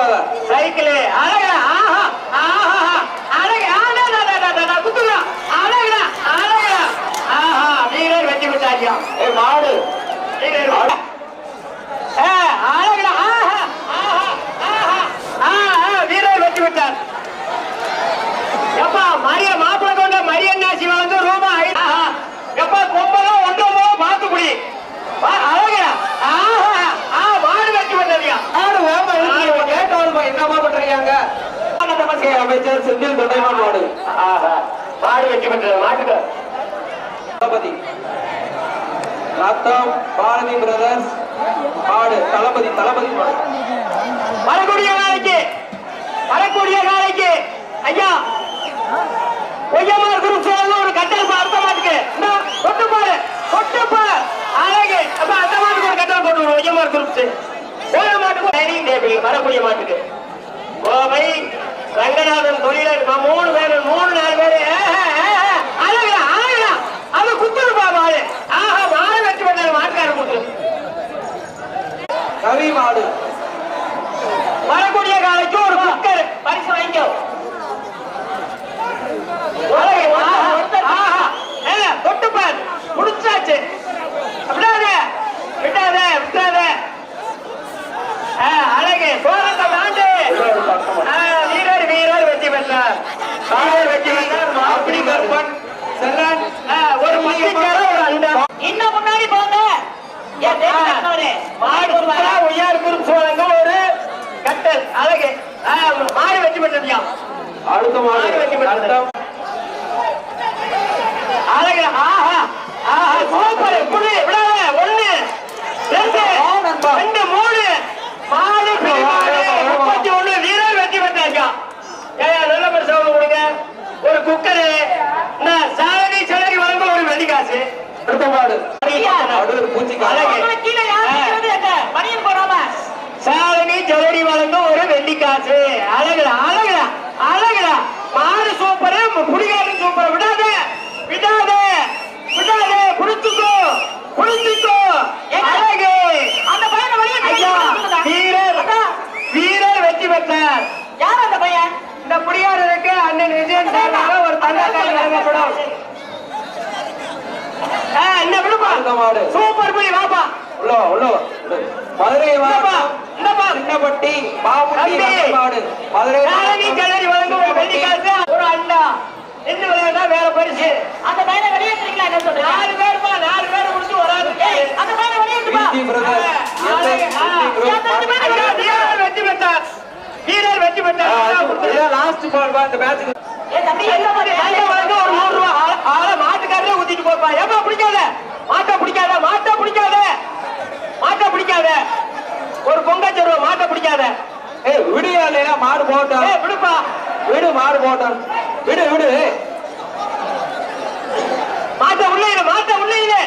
Brother cycle Senthil Thondaiman மாடு ஆஹா. மாடு வெட்டி விட்டது மாட்டுக்கு. தளபதி. ரத்தம் பாரதி பிரதர்ஸ் மாடு தளபதி தளபதி மாடு. வரக்கூடிய நாளைக்கு வரக்கூடிய நாளைக்கு ஐயா. பொய்யமார் குரூப் சேர்ந்து ஒரு கட்டல் அர்த்த மாட்டுக்கு. கொட்டு பாரு கொட்டு பாரு அழகு. அப்ப அந்த மாட்டுக்கு ஒரு கட்டல் போட்டு விடுவோம். பொய்யமார் குரூப் வேற மாட்டுக்கு டைனிங் டேபிள் வரக்கூடிய மாட்டுக்கு. கோவை ரங்கநாதன் தொழிலர் ம- மூணு பேரு மூணு நாலு பேரு அழகு அழகு அது குத்துரு பாபா ஆஹா மாடு வெட்டி பண்ணாரு மாட்டுக்கார குத்துரு ரவி மாடு. வரக்கூடிய காலைக்கு ஒரு குக்கர் பரிசு வாங்கிக்கோ அழகு, ஆஹா, ஆஹா. ஏ, தொட்டு பார் முடிச்சாச்சு விடாத விடாத விடாத ஆ, அழகு கோலத்தை தாண்டு ஆ, வீரர் வீரர் வெற்றி பெற்றார் வீரர் வெற்றி பெற்றார் அப்படி கற்பன் செல்லன் ஆ, ஒரு பத்திரிக்கையாளர் ஒரு அண்டா இன்னும் முன்னாடி போங்க. ஒரு கட்டல். அழகு. மாடு வெற்றி பெற்றதுயா அடுத்த மாடு. மாடு வெட்டி விட்டது. ரத்தம் அழகு ஆஹா ஆஹா சூப்பர் புடி விடாத ஒண்ணு ரெண்டு ஆ, நண்பா. ரெண்டு மூணு மாடு பிடி மாடு முப்பத்தி ஒண்ணு வீரர் வெற்றி பெற்றாச்சா ஏயா நல்ல பரிசு கொடுங்க ஒரு குக்கரு இந்த சாலரி சிலரி வழங்க ஒரு வெள்ளிக்காசு அடுத்த மாடு. நிக்கிறது எங்க? பனியன் போடாம. சாலரி ஜவுளி வழங்க ஒரு வெள்ளிக்காசு. அழகுடா அழகுடா அழகுடா. மாடு சூப்பர் புடிகாடு சூப்பர். விடாத விடாத விடாத. புடிச்சுக்கோ புடிச்சுக்கோ அழகு. அந்த பையனை தள்ளி வீரர் வீரர் வெற்றி பெற்றார். யார் அந்த பையன்? இந்த புடிகாரருக்கு அண்ணன் விஜயன் சார்பாக ஒரு தங்கக்கால் வழங்கப்படும். ஆ, இந்த விடுப்பா? அடுத்த மாடு. சூப்பர் புலி வாப்பா உள்ள உள்ள. வா. மதுரை இந்தப்பா சின்னப்பட்டி பாபுட்டி மாடு மதுரை நாளை கிளறி வழங்க ஒரு வெள்ளிக்காசு ஒரு அண்டா. என்ன விளையாட்டா வேற பரிசு அந்த பையனை வெளியேற்றுறீங்களா என்ன சொல்றீங்க? நாலு பேருப்பா நாலு பேர் முடிச்சு ஒரு ஆள் அந்த பையனை வெளியேற்றுப்பா வெற்றி பெற்றார். வீரர் வெற்றி பெற்றார். லாஸ்ட் பால் இந்த மேட்சுக்கு ஏ தம்பி எங்க மாதிரி ஒரு நூறு ரூபாய் ஆள- ஆளை மாட்டுக்காரரே ஊத்திட்டு போப்பா ஏப்பா பிடிக்காத மாட்டை பிடிக்காத மாட்டை பிடிக்காத மாட்டை பிடிக்காத ஒரு பொங்கச்சருவ ஏய் விடியா இல்லையா மாடு போட்டோம் ஏய் விடுப்பா. விடு மாடு போட்டோம் விடு விடு. மாட்ட உள்ள மாட்ட உள்ள இரு.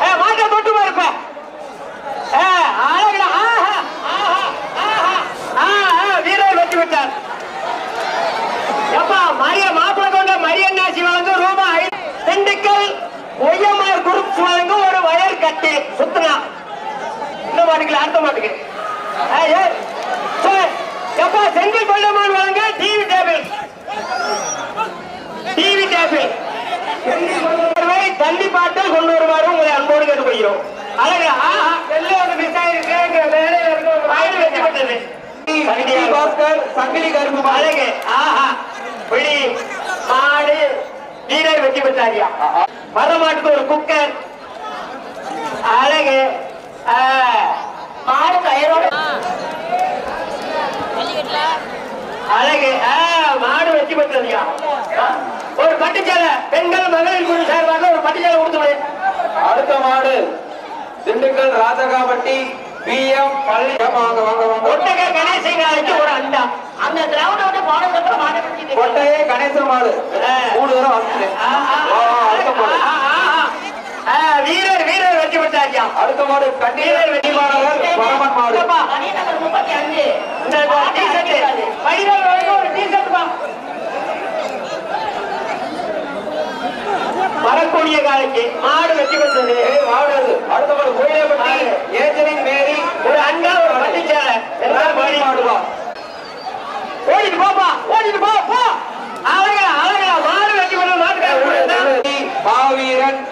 ஏ மாட்ட தொட்டு பாருப்ப ஏ அழகுடா ஆஹா ஆஹா ஆஹா. ஆஹா வீரர் வெற்றி விட்டார் எப்பா மரிய மாப்பிள கொண்ட மரியன்னாசி வழங்க ரூபாய் திண்டுக்கல் ஒய்யமார் குரூப்ஸ் வழங்க ஒரு வயர் கட்டி சுத்துனா. மாட்டுக்கு அடுத்த மாட்டுக்கு. எப்பா செந்தில் கொல்லமான் வழங்க டிவி டேபிள். TV table. தள்ளி பார்த்தால் கொண்டு வருமாறு உங்களை அன்போடு கேட்டுக்கொள்கிறோம். அழகு? ஆஹா எல்லாம் ஒரு மிஸ் ஆயிருக்கு. வேலையில இருக்க வாயில் வைக்கப்பட்டது சங்கி பாஸ்கர் சங்கிலி கருப்பு மாடு அழகு. ஆஹா பிடி மாடு வீரர் வெற்றி பெற்றாரியா மரமாட்டுக்கு ஒரு குக்கர். அழகு. மாடு கயரோட அழகு. ஆ, மாடு வெற்றி பெற்றதுயா ஒரு பட்டுச்சேலை. பெண்கள் மகளிர் குழு சார்பாக ஒரு பட்டுச்சேலை கொடுத்து அடுத்த மாடு திண்டுக்கல் ராஜகாப்பட்டி பிஎம் பள்ளி. வாங்க வாங்க வாங்க ஒட்டக ஒரு அண்டா அந்த அப்புறம் மாடு கொட்டையே கணேசன் மாடு. மூணு வா, அடுத்த மாடு. வீரர் வீரர் வெற்றி பெற்றார் அடுத்த மாடு கண்ணீரர் வெற்றி மாடு. பரமன் மாடு வரக்கூடிய காலைக்கு மாடு வெற்றி பெற்றது. மாடு அடுத்த மாடு கோயிலே ஏஜனின் மேரி. ஒரு அன்பா ஒரு பட்டிச்சாலை எல்லாம் மாடி மாடுவா. ஓடிட்டு போப்பா ஓடிட்டு போ.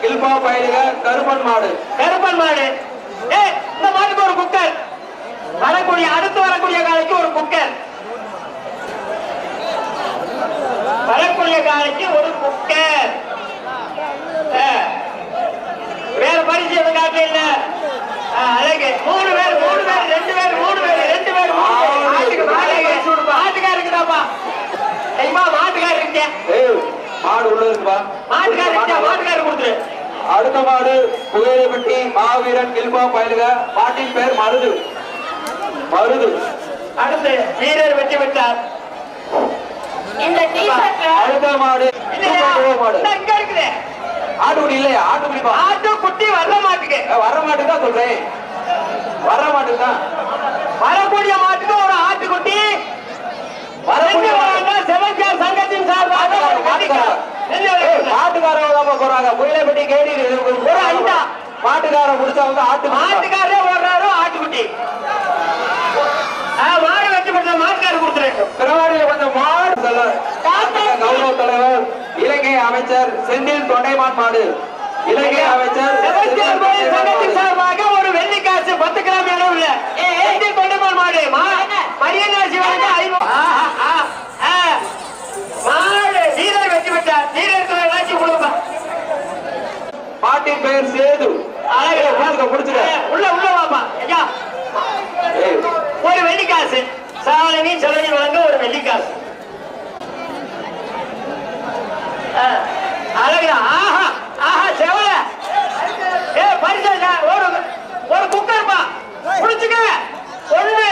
கில்பா பயிலுக கருப்பன் மாடு. கருப்பன் மாடு. இந்த மாட்டுக்கு ஒரு குக்கர். வரக்கூடிய அடுத்து வரக்கூடிய காலைக்கு ஒரு குக்கர். வரக்கூடிய காலைக்கு ஒரு குக்கர். வேற பரிசு எதுவும் காட்ட இல்ல. அழகு. மூணு பேர் மூணு பேர் ரெண்டு பேர் மூணு பேர் ரெண்டு பேர் மூணு பேர். மாட்டுக்கு மாட்டுக்கு மாட்டுக்கார் இருக்குதாப்பா? ஐயா மாட்டுக்கார் இருக்கேன். ஏய் மாடு உள்ள இருக்குப்பா. மாட்டுக்கார் இருக்கா மாட்டுக்கார் கொடுத்துரு. அடுத்த மாடு புகையிலைப்பட்டி மாவீரன் கில்பா பயிலுக. மாட்டின் பேர் மருது. மருது. அடுத்து வீரர் வெற்றி பெற்றார். இந்த அடுத்த மாடு. மாடு. ஆட்டுக்குடி இல்லையா? ஆட்டுக்குடிப்பா ஆட்டு குட்டி வர மாட்டுக்கு. வர மாட்டுக்கு தான் சொல்றேன். வர மாட்டுக்கு தான். வரக்கூடிய மாட்டுக்கு ஒரு ஆட்டுக்குட்டி. வரக்கூடிய சங்கத்தின் சார்பாக தான் போறாங்க. புயலைப்பட்டி கேடி ஒரு அண்டா. மாட்டுக்காரன் முடிச்சா வந்து ஆட்டு மாட்டுக்காரரே ஓடுறாரு ஆட்டுக்குட்டி. மாடு வெற்றி பெற்ற மாட்டுக்காரர் கொடுத்துரு பிறவாடியில கொஞ்சம் மாடு செல்ல- கௌரவ தலைவர் இலங்கை அமைச்சர் செந்தில் தொண்டைமான் மாடு. இலங்கை அமைச்சர் சங்கத்தின் சார்பாக ஒரு வெள்ளி காசு பத்து கிராம் எந்த தொண்டமான் மாடு. மா மரியனா சிவனுக்கு ஐநூறு ஆஹா, ஆ, ஆ. மாடு பெற்றார் வீரருக்கு ஏதாச்சும் கொடுப்பா மாட்டின் பெயர் சேது. அழகு. புடிச்சுக்க உள்ள உள்ள வாப்பா. ஐயா. ஒரு வெள்ளி காசு சாலனி செலவி வழங்க ஒரு வெள்ளி காசு ஆ, அழகுடா ஆஹா ஆஹா செவல. ஏ பரிசு ஒரு ஒரு குக்கர் பா புடிச்சுக்க. ஒண்ணு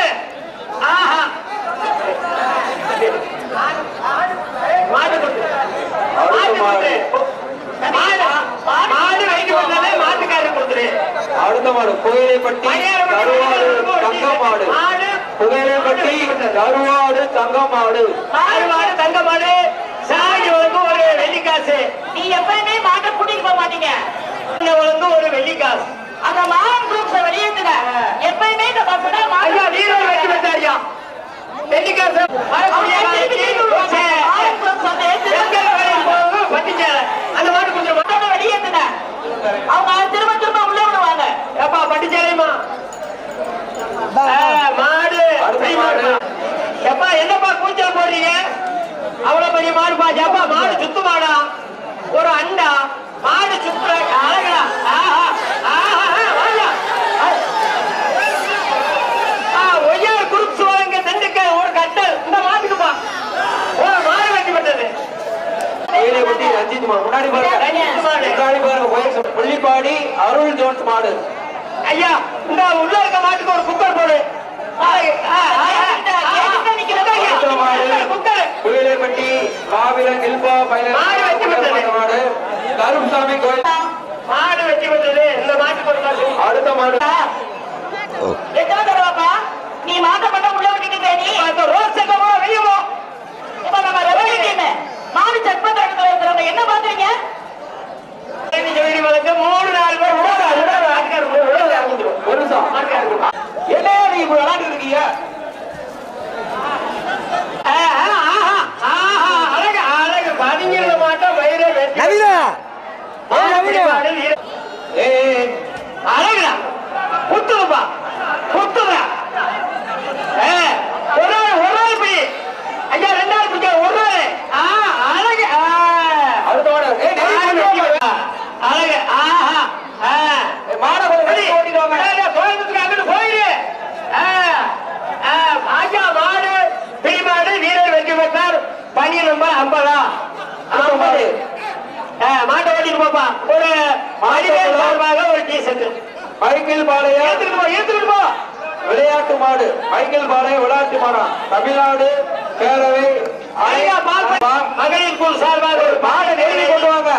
ஆஹா மாடு கொடு. மாடு கொடு. மாடு மாடு வைக்க வந்தாலே மாட்டுக்காரர் கொடுத்துரு அடுத்த மாடு புகையிலைப்பட்டி கருவாடு தங்க மாடு மாடு புகையிலைப்பட்டி கருவாடு தங்க மாடு மாடு மாடு தங்க மாடு சாகி வழங்கு ஒரு வெள்ளிக்காசு. நீ எப்பயுமே மாட்டை கூட்டிட்டு போக மாட்டீங்க. வழங்கு ஒரு வெள்ளிக்காசு. அந்த மான் குரூப்ஸ் வெளியேத்துங்க. எப்பயுமே இந்த பசங்க ஐயா வீரர் வெற்றி பெற்றாரியா வெள்ளிக்காசு. வரக்கூடிய நாளைக்கு எங்கள் வரையில் போகும் பட்டிச்சேலை. அந்த மாடு கொஞ்சம் வெளியேத்துங்க. அவங்க திரும்ப திரும்ப உள்ள விடுவாங்க. மாடு அடுத்த மாடு. எப்பா என்னப்பா கூச்சல் போடுறீங்க? அவ்வளவு பெரிய மாடுப்பா ஏப்பா மாடு சுத்து மாடா ஒரு அண்டா. மாடு சுத்துற அழகா ஆஹா ஆஹா ஒய்யார் குரூப் சோழங்க திண்டுக்கல் ஒரு கட்டல் இந்த மாட்டுக்குப்பா. ஒரு மாடு மாடு. முன்னாடி பாருங்க. புள்ளிப்பாடி அருள் ஜோன்ஸ் மாடு. ஐயா இந்த உள்ள இருக்க மாட்டுக்கு ஒரு குக்கர் போடு. புகையிலைப்பட்டி மாவீரன் கில்பா மாடு கருப்புசாமி கோயில். மாடு வெட்டி விட்டது இந்த காசு அடுத்த மாடு. எத்தனை தடவைப்பா நீ மாட்ட மட்டும் உள்ள விட்டுட்டு நீ? ரோஸ் செட்டமா வெளியே போ இப்ப நம்ம ரெவன்யூ டீம் மாடு செக் பண்ற இடத்துல இருக்கிறவங்க என்ன பாக்குறீங்க வீடு வளர்க்க மூணு நாலு பேர் விடாத விடாத. ஆட்கார் விடாத ஆரம்பிச்சிடும் ஒரு நிமிஷம். என்ன நீங்க இப்ப விளையாண்டு இருக்கீங்க அழகு அழகு பதிஞ்சிருந்த மாட்டோம் வயிறு வெட்டி நவீனா மாடு வீர- ஏய் அழகுடா குத்துதுப்பா குத்துதா ஏ, ஒரு ஆள் ஒரு ஆள் இப்படி ஐயா ரெண்டாவது பிடிக்க ஒரு ஆள் ஆ அழகு ஆ. அடுத்த மாடு ஏய் மாடு டேய், வெட்டி டேய், விட்டா. அழகு ஆஹா ஆ ஏய், மாடை கொஞ்சம் சரி, வெளியே ஓட்டிட்டு வாங்க. ஏய், ஏய், கோயம்புத்தூருக்கு அங்கிட்டு போயிரு ஆ, ஆ, ஐயா மாடு பிடிமாடு வீரர் வெற்றி பெற்றார் அடுத்த மாடு மாட்டை. ஓட்டிட்டு போப்பா. ஒரு மனிதன் சார்பாக ஒரு டீ ஷர்ட் மைக்கேல் பாளையம். ஏத்துக்கிட்டு போ விளையாட்டு மாடு. மைக்கேல் பாளையம் விளையாட்டு மாடா. தமிழ்நாடு பேரவை மகளிர் குழு சார்பாக ஒரு பாட நெருங்கி கொண்டு வாங்க.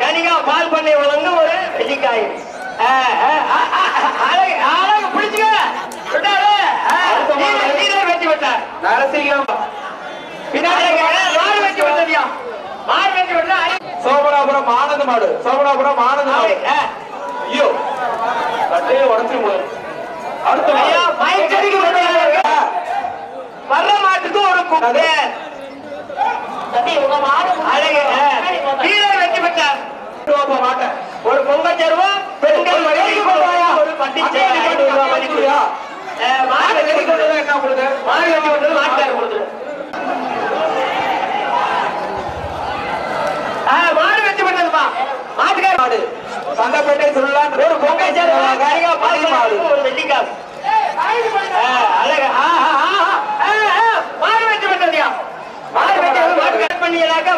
கனிகா பால் பண்ணை வழங்க ஒரு வெள்ளிக்காய். அழகு பிடிச்சுக்க. விட்டாரு நரசிங்கம். பின்னாடி மாடு வெற்றி பெற்றதியா மாடு வெற்றி பெற்றா சோமனாபுரம் ஆனந்த மாடு. சோமனாபுரம் ஆனந்த மாடு. ஐயோ. கட்டையை உடச்சிரும் போது அடுத்த வர்ற மாட்டுக்கு ஒரு ஆ, வீரர் வெற்றி பெற்றார் மாட்ட. ஒரு பொங்கல் சருவம் பெண்கள் ஒரு பட்டி சேலை ஐநூறு ரூபாய் மதிப்பு. ஆ, மாடு வெற்றி பெற்றது. என்ன உங்களுக்கு மாடு வெற்றி பெற்றது மாட்டுக்காரர் கொடுத்துரு. ஆ, மாடு வெற்றி பெற்றதுப்பா. மாட்டுக்காரர் மாடு சந்தப்பேட்டை சொல்லலாம் ஒரு சருவம் கரிகா மணி மாடு ஒரு வெள்ளிக்காசு. அழகு. மாடு வெற்றி. மாடு வெற்றி மாடு கட் பண்ணியலாக்க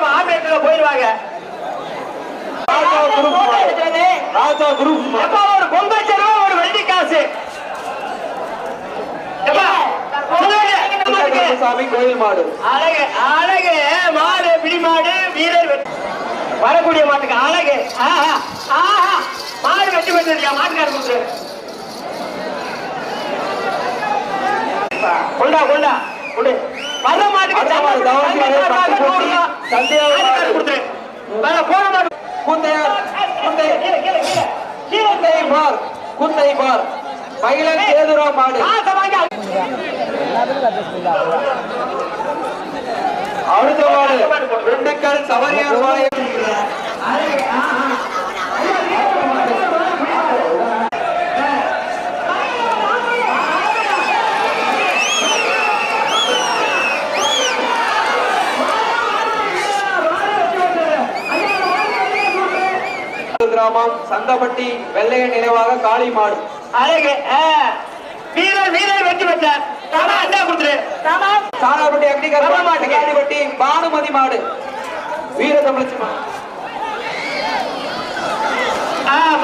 ஒரு பொங்கல் சருவம் ஒரு வெள்ளி காசு எப்பா, சொல்லுங்க, மாட்டுக்கு. சாமி கோயில் மாடு அழகு அழகு மாடு பிடி மாடு வீரர். வரக்கூடிய மாட்டுக்கு அழகு. மாடு வெற்றி பெற்றிருக்கியா மாட்டுக்காரர் கொடுத்து கொண்டா கொண்டா. கொடு. வர மாட்டுக்கு மாடு, மாடு, மாடு. கொடுத்துரு. வர போன மாடு. குந்தையார் குந்தை. குந்தை பார். குந்தை பார். மகிழன் சேதுரா மாடு. அடுத்த மாடு. திண்டுக்கல் சவரியார் பாளையம் கிராமம் சந்தப்பட்டி வெள்ளைய நினைவாக காளி மாடு. அழகு. வீரர் வீரர் வெற்றி பெற்றார் சாராப்பட்டி அக்னிகர் பானுமதி மாடு. வீர தமிழச்சி மாடு.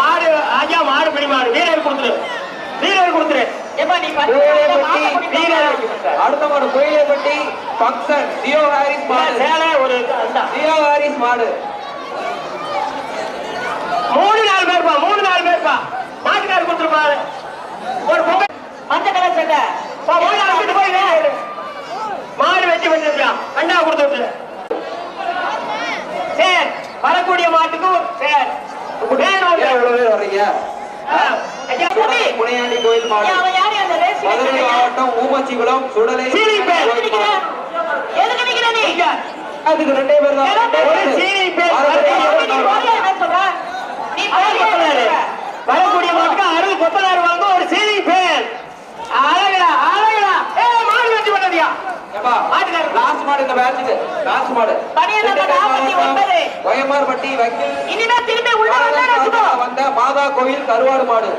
மாடு ஐயா மாடு பிடி மாடு வீரர் கொடுத்துரு வீரர் கொடுத்துரு அடுத்த மாடு கோயிலேப்பட்டி பக்சன் தியோ ஹாரிஸ் மாடு. சேலை ஒரு தியோ ஹாரிஸ் மாடு. மூணு நாலு பேர்ப்பா மூணு நாலு பேர்ப்பா. மாட்டுக்காரர் கொடுத்துருப்பாரு. ஒரு பொங்கல் மஞ்சள் கலர் சட்டை. மாடு வெற்றி பெற்றிருக்கா அண்டா கொடுத்து விட்டுரு. சரி. வரக்கூடிய மாட்டுக்கு சரி. பேர் வர்றீங்க. புனையாண்டி கோயில் மாவட்டம் ஊமச்சிகுளம் சுடலை அதுக்கு ரெண்டே பேர் தான். வரக்கூடிய மாட்டுக்கு அருள் கொத்தனார் வாங்க ஒரு சீனி பேர் அழகடா அழகடா ஏ மாடு வெற்றி பண்ணதியா மாட்டுக்காரர். லாஸ்ட் மாடு இந்த பேட்சுக்கு லாஸ்ட் மாடு. ஒயமார்பட்டி வக்கீல். இனிமே திரும்பி உள்ள வந்தா மாதா கோயில் கருவாடு மாடு.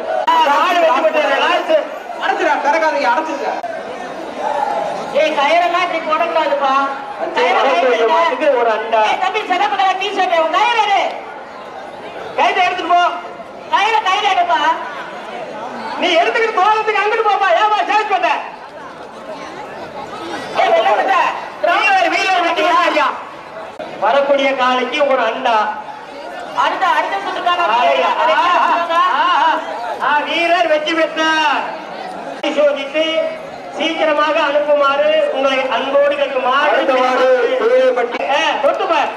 அடைச்சிடா. திறக்காதீங்க அடைச்சிருக்க. ஏய் கயிறெல்லாம் இப்படி போடக்கூடாதுப்பா. கயிறை ஒரு அண்டா. தம்பி சிறப்பு கலர் டி ஷர்ட் உன் கயிறு எடு. கைத்தை எடுத்துட்டு போ. கயிறை கையில எடுப்பா. நீ எடுத்துக்கிட்டு போறதுக்கு அங்கிட்டு போப்பா. ஏமா சேஞ்ச் பண்ண ஏய் வெள்ள சட்டை வீரர் வீரர் வெற்றி பெற்றாரியா வரக்கூடிய காலைக்கு ஒரு அண்டா. அடுத்த சுற்றுக்கான வீரர் வெற்றி பெற்றார். சோதித்து சீக்கிரமாக அனுப்புமாறு உங்களை அன்போடு கேட்குமாறு தொட்டுப்பார்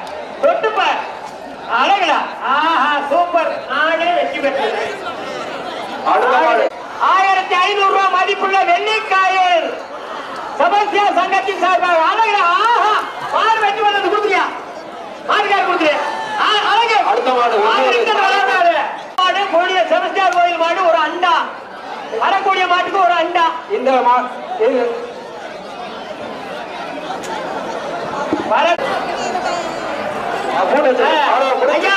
தொட்டுப்பார். அழகடா. ஆஹா சூப்பர். நாடே வெற்றி பெற்றது ஆயிரத்தி ஐநூறு ரூபாய் மதிப்புள்ள வெள்ளிக்காயல். சமஸ்யா சங்கத்தின் சார்பாக அழகடா. ஆஹா மாடு வெற்றி பண்ணது ஆ, அழகு அடுத்த மாடு கோடிய கோயில் மாடு ஒரு அண்டா. வரக்கூடிய மாட்டுக்கு ஒரு அண்டா. இந்த வர. ஐயா